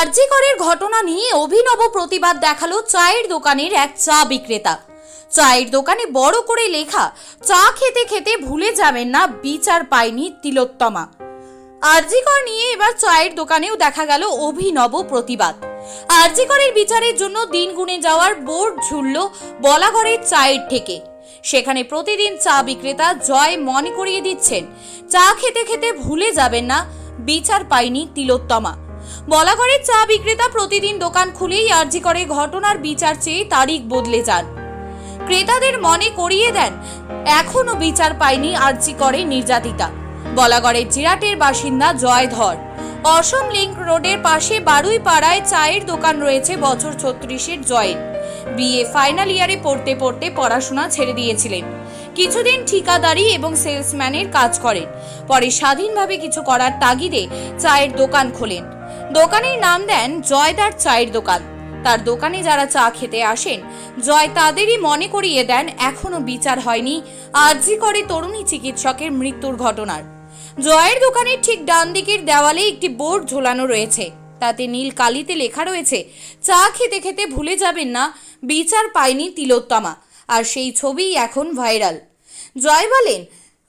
আরজি করের ঘটনা নিয়ে অভিনব প্রতিবাদ দেখাল চায়ের দোকানের এক চা বিক্রেতা। চায়ের দোকানে বড় করে লেখা, চা খেতে খেতে ভুলে যাবেন না, বিচার পায়নি তিলোত্তমা। আরজিকর নিয়ে এবার চায়ের দোকানেও দেখা গেল অভিনব প্রতিবাদ। আরজিকরের বিচারের জন্য দিন গুনে যাওয়ার বোর্ড ঝুলল বলাগড়ের চায়ের থেকে সেখানে প্রতিদিন চা বিক্রেতা জয় মনে করিয়ে দিচ্ছেন, চা খেতে খেতে ভুলে যাবেন না, বিচার পায়নি তিলোত্তমা। বলাগড়ের চা বিক্রেতা প্রতিদিন দোকান খুলেই আর্জি করে ঘটনার বিচার চেয়ে তারিখ বদলে যান। ক্রেতাদের মনে করিয়ে দেন এখনও বিচার পায়নি আর্জি করে নির্যাতিতা। বলাগড়ের জিরাটের বাসিন্দা জয় ধর। অসম লিংক রোডের পাশে বারুই পাড়ায় চায়ের দোকান রয়েছে বছর ছত্রিশের জয়ের। বিএ ফাইনাল ইয়ারে পড়তে পড়তে পড়াশোনা ছেড়ে দিয়েছিলেন। কিছুদিন ঠিকাদারি এবং সেলসম্যানের কাজ করেন। পরে স্বাধীনভাবে কিছু করার তাগিদে চায়ের দোকান খোলেন। দোকানের নাম দেন জয়দার চায়ের দোকান। তার দোকানে যারা চা খেতে আসেন, জয় তাদেরই মনে করিয়ে দেন, এখনও বিচার হয়নি আরজি করে তরুণী চিকিৎসকের মৃত্যুর ঘটনার। জয়ের দোকানের ঠিক ডান দিকের দেওয়ালে একটি বোর্ড ঝোলানো রয়েছে। তাতে নীল কালিতে লেখা রয়েছে, চা খেতে খেতে ভুলে যাবেন না, বিচার পায়নি তিলোত্তমা। আর সেই ছবিই এখন ভাইরাল। জয় বলেন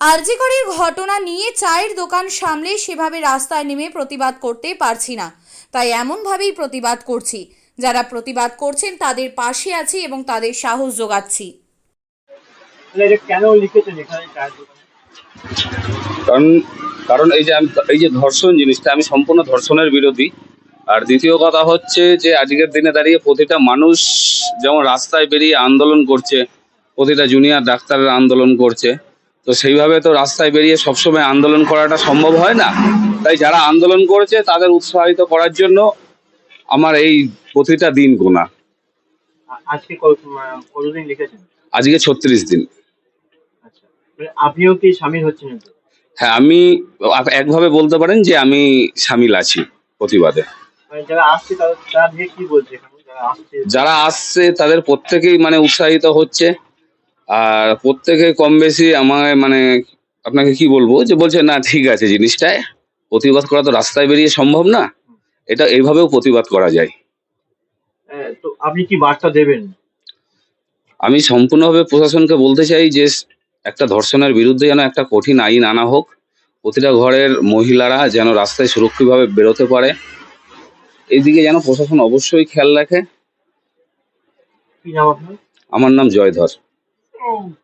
আরজিকরের ঘটনা নিয়ে চায়ের দোকান সামলে সেভাবে রাস্তায় নেমে প্রতিবাদ করতে পারছি না। তাই এমনভাবেই প্রতিবাদ করছি। যারা প্রতিবাদ করছেন তাদের পাশে আছি এবং তাদের সাহস যোগাচ্ছি কারণ কারণ এই যে এই যে ধর্ষণ জিনিসটা আমি সম্পূর্ণ ধর্ষণের বিরোধী। আর দ্বিতীয় কথা হচ্ছে যে আজকের দিনে দাঁড়িয়ে প্রতিটা মানুষ যেমন রাস্তায় বেরিয়ে আন্দোলন করছে প্রতিটা জুনিয়র ডাক্তারের আন্দোলন করছে তো সেইভাবে তো রাস্তায় বেরিয়ে সবসময় আন্দোলন করাটা সম্ভব হয় না। তাই যারা আন্দোলন করেছে তাদের উৎসাহিত করার জন্য আমার এই প্রতিটা দিন গোনা। আজকে কতদিন লিখেছেন? আজকে ছত্রিশ দিন। আচ্ছা মানে আপনিও কি সামিল হচ্ছেন হ্যাঁ আমি একভাবে বলতে পারেন যে আমি সামিল আছি প্রতিবাদে। মানে যারা আসছে তাদের প্রত্যেকেই মানে উৎসাহিত হচ্ছে। আর প্রত্যেকে কম বেশি আমায় মানে আপনাকে কি বলব? যে বলছে না ঠিক আছে জিনিসটায় প্রতিবাদ করা তো রাস্তায় বেরিয়ে সম্ভব না। এটা এইভাবেও প্রতিবাদ করা যায়। তো আপনি কি বার্তা দেবেন? আমি সম্পূর্ণভাবে প্রশাসনকে বলতে চাই যে একটা ধর্ষণের বিরুদ্ধে যেন একটা কঠিন আইন আনা হোক। প্রতিটা ঘরের মহিলারা যেন রাস্তায় সুরক্ষিতভাবে বেরোতে পারে। এইদিকে যেন প্রশাসন অবশ্যই খেয়াল রাখে। আমার নাম জয়ধর। Oh.